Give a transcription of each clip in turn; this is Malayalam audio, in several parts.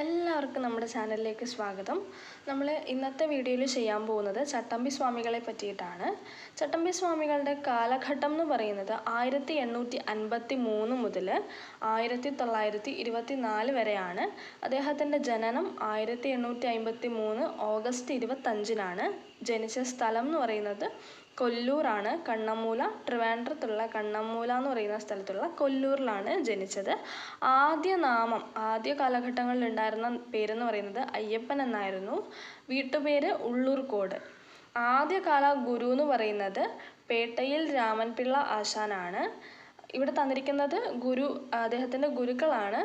എല്ലാവർക്കും നമ്മുടെ ചാനലിലേക്ക് സ്വാഗതം. നമ്മൾ ഇന്നത്തെ വീഡിയോയിൽ ചെയ്യാൻ പോകുന്നത് ചട്ടമ്പി സ്വാമികളെ പറ്റിയിട്ടാണ്. ചട്ടമ്പി സ്വാമികളുടെ കാലഘട്ടം എന്ന് പറയുന്നത് ആയിരത്തി എണ്ണൂറ്റി അൻപത്തി മൂന്ന് മുതൽ ആയിരത്തി തൊള്ളായിരത്തി ഇരുപത്തി നാല് വരെയാണ്. അദ്ദേഹത്തിന്റെ ജനനം ആയിരത്തി എണ്ണൂറ്റി അൻപത്തി മൂന്ന് ഓഗസ്റ്റ് ഇരുപത്തഞ്ചിനാണ് ജനിച്ച സ്ഥലം എന്ന് പറയുന്നത് കൊല്ലൂറാണ് കണ്ണമ്മൂല ട്രിവാൻഡ്രത്തുള്ള കണ്ണമ്മൂല എന്ന് പറയുന്ന സ്ഥലത്തുള്ള കൊല്ലൂരിലാണ് ജനിച്ചത്. ആദ്യ നാമം ആദ്യ കാലഘട്ടങ്ങളിൽ ഉണ്ടായിരുന്ന പേരെന്ന് പറയുന്നത് അയ്യപ്പൻ എന്നായിരുന്നു. വീട്ടുപേര് ഉള്ളൂർക്കോട്. ആദ്യകാല ഗുരു എന്ന് പറയുന്നത് പേട്ടയിൽ രാമൻപിള്ള ആശാനാണ്. ഇവിടെ തന്നിരിക്കുന്നത് ഗുരു അദ്ദേഹത്തിന്റെ ഗുരുക്കളാണ്.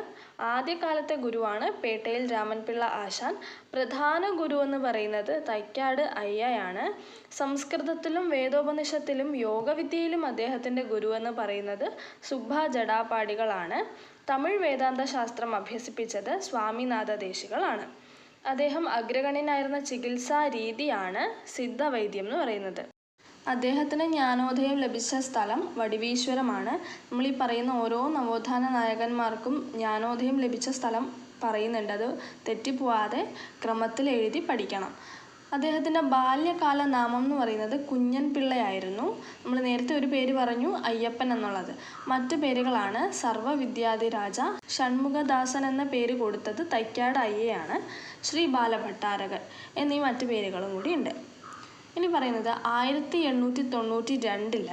ആദ്യകാലത്തെ ഗുരുവാണ് പേട്ടയിൽ രാമൻപിള്ള ആശാൻ. പ്രധാന ഗുരു എന്ന് പറയുന്നത് തൈക്കാട് അയ്യയാണ്. സംസ്കൃതത്തിലും വേദോപനിഷത്തിലും യോഗവിദ്യയിലും അദ്ദേഹത്തിന്റെ ഗുരു എന്ന് പറയുന്നത് സുബ്ബ ജടാപാടികളാണ് തമിഴ് വേദാന്ത ശാസ്ത്രം അഭ്യസിപ്പിച്ചത് സ്വാമിനാഥ ദേശികളാണ്. അദ്ദേഹം അഗ്രഗണ്യനായിരുന്ന ചികിത്സാ രീതിയാണ് സിദ്ധവൈദ്യം എന്ന് പറയുന്നത്. അദ്ദേഹത്തിന് ജ്ഞാനോദയം ലഭിച്ച സ്ഥലം വടിവീശ്വരമാണ്. നമ്മൾ ഈ പറയുന്ന ഓരോ നവോത്ഥാന നായകന്മാർക്കും ജ്ഞാനോദയം ലഭിച്ച സ്ഥലം പറയുന്നുണ്ട്. അത് തെറ്റിപ്പോവാതെ ക്രമത്തിൽ എഴുതി പഠിക്കണം. അദ്ദേഹത്തിന്റെ ബാല്യകാല നാമം എന്ന് പറയുന്നത് കുഞ്ഞൻ പിള്ളയായിരുന്നു. നമ്മൾ നേരത്തെ ഒരു പേര് പറഞ്ഞു അയ്യപ്പൻ എന്നുള്ളത്. മറ്റു പേരുകളാണ് സർവവിദ്യാധിരാജ ഷൺമുഖദാസൻ എന്ന പേര് കൊടുത്തത് തൈക്കാട് അയ്യയാണ് ശ്രീ ബാലഭട്ടാരകൻ എന്നീ മറ്റു പേരുകളും കൂടി ഉണ്ട്. ഇനി പറയുന്നത് ആയിരത്തി എണ്ണൂറ്റി തൊണ്ണൂറ്റി രണ്ടിൽ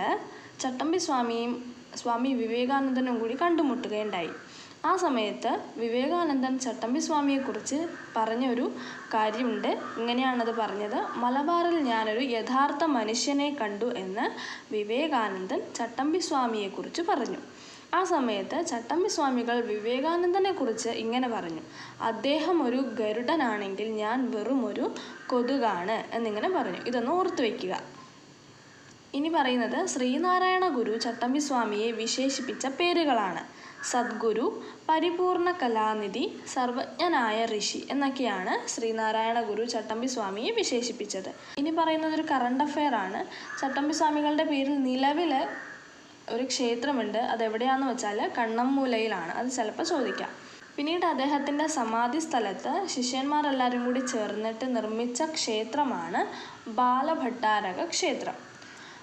ചട്ടമ്പി സ്വാമിയും സ്വാമി വിവേകാനന്ദനും കൂടി കണ്ടുമുട്ടുകയുണ്ടായി. ആ സമയത്ത് വിവേകാനന്ദൻ ചട്ടമ്പി സ്വാമിയെക്കുറിച്ച് പറഞ്ഞൊരു കാര്യമുണ്ട്. ഇങ്ങനെയാണത് പറഞ്ഞത് മലബാറിൽ ഞാനൊരു യഥാർത്ഥ മനുഷ്യനെ കണ്ടു എന്ന് വിവേകാനന്ദൻ ചട്ടമ്പി സ്വാമിയെക്കുറിച്ച് പറഞ്ഞു. ആ സമയത്ത് ചട്ടമ്പി സ്വാമികൾ വിവേകാനന്ദനെ കുറിച്ച് ഇങ്ങനെ പറഞ്ഞു അദ്ദേഹം ഒരു ഗരുഡനാണെങ്കിൽ ഞാൻ വെറും ഒരു കൊതുകാണ് എന്നിങ്ങനെ പറഞ്ഞു. ഇതൊന്ന് ഓർത്തു വയ്ക്കുക. ഇനി പറയുന്നത് ശ്രീനാരായണ ഗുരു ചട്ടമ്പി സ്വാമിയെ വിശേഷിപ്പിച്ച പേരുകളാണ്. സദ്ഗുരു പരിപൂർണ കലാനിധി സർവജ്ഞനായ ഋഷി എന്നൊക്കെയാണ് ശ്രീനാരായണ ഗുരു ചട്ടമ്പി സ്വാമിയെ വിശേഷിപ്പിച്ചത്. ഇനി പറയുന്നത് ഒരു കറണ്ട് അഫെയർ ആണ്. ചട്ടമ്പി സ്വാമികളുടെ പേരിൽ നിലവിൽ ഒരു ക്ഷേത്രമുണ്ട്. അതെവിടെയാണെന്ന് വെച്ചാൽ കണ്ണമ്മൂലയിലാണ് അത് ചിലപ്പോൾ ചോദിക്കാം. പിന്നീട് അദ്ദേഹത്തിന്റെ സമാധി സ്ഥലത്ത് ശിഷ്യന്മാരെല്ലാവരും കൂടി ചേർന്നിട്ട് നിർമ്മിച്ച ക്ഷേത്രമാണ് ബാലഭട്ടാരക ക്ഷേത്രം.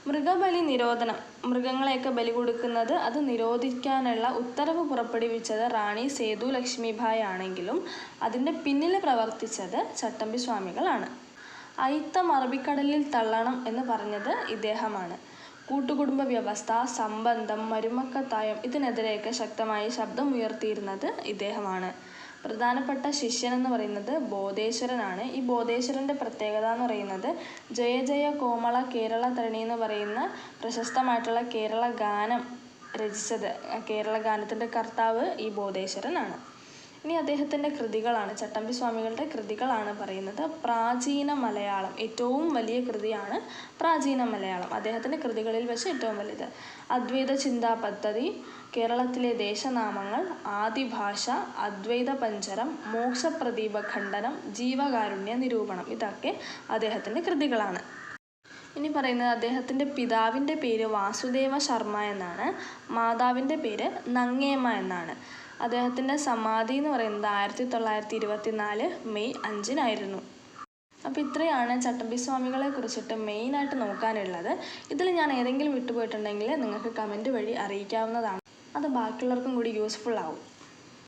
മൃഗബലി നിരോധനം. മൃഗങ്ങളെയൊക്കെ ബലി കൊടുക്കുന്നത് അത് നിരോധിക്കാനുള്ള ഉത്തരവ് പുറപ്പെടുവിച്ചത് റാണി സേതു ലക്ഷ്മിഭായ് ആണെങ്കിലും അതിന്റെ പിന്നിൽ പ്രവർത്തിച്ചത് ചട്ടമ്പി സ്വാമികളാണ് അയിത്തം അറബിക്കടലിൽ തള്ളണം എന്ന് പറഞ്ഞത് ഇദ്ദേഹമാണ്. കൂട്ടുകുടുംബ വ്യവസ്ഥ സംബന്ധം മരുമക്കത്തായം ഇതിനെതിരെയൊക്കെ ശക്തമായി ശബ്ദമുയർത്തിയിരുന്നത് ഇദ്ദേഹമാണ്. പ്രധാനപ്പെട്ട ശിഷ്യൻ എന്ന് പറയുന്നത് ബോധേശ്വരനാണ്. ഈ ബോധേശ്വരന്റെ പ്രത്യേകത എന്ന് പറയുന്നത് ജയ ജയ കോമള കേരള തരണി എന്ന് പറയുന്ന പ്രശസ്തമായിട്ടുള്ള കേരള ഗാനം രചിച്ചത് കേരള ഗാനത്തിന്റെ കർത്താവ് ഈ ബോധേശ്വരനാണ്. ഇനി അദ്ദേഹത്തിന്റെ കൃതികളാണ് ചട്ടമ്പി സ്വാമികളുടെ കൃതികളാണ് പറയുന്നത്. പ്രാചീന മലയാളം ഏറ്റവും വലിയ കൃതിയാണ് പ്രാചീന മലയാളം. അദ്ദേഹത്തിന്റെ കൃതികളിൽ വെച്ച് ഏറ്റവും വലുത്. അദ്വൈത ചിന്താ പദ്ധതി കേരളത്തിലെ ദേശനാമങ്ങൾ ആദിഭാഷ അദ്വൈത പഞ്ചരം മോക്ഷപ്രദീപ ഖണ്ഡനം ജീവകാരുണ്യ നിരൂപണം. ഇതൊക്കെ അദ്ദേഹത്തിന്റെ കൃതികളാണ്. ഇനി പറയുന്നത് അദ്ദേഹത്തിന്റെ പിതാവിന്റെ പേര് വാസുദേവ ശർമ്മ എന്നാണ്. മാതാവിന്റെ പേര് നങ്ങേമ എന്നാണ്. അദ്ദേഹത്തിന്റെ സമാധി എന്ന് പറയുന്നത് ആയിരത്തി തൊള്ളായിരത്തി ഇരുപത്തി നാല് മെയ് അഞ്ചിനായിരുന്നു. അപ്പോൾ ഇത്രയാണ് ചട്ടമ്പി സ്വാമികളെ കുറിച്ചിട്ട് മെയിനായിട്ട് നോക്കാനുള്ളത്. ഇതിൽ ഞാൻ ഏതെങ്കിലും വിട്ടുപോയിട്ടുണ്ടെങ്കിൽ നിങ്ങൾക്ക് കമന്റ് വഴി അറിയിക്കാവുന്നതാണ്. അത് ബാക്കിയുള്ളവർക്കും കൂടി യൂസ്ഫുൾ ആവും.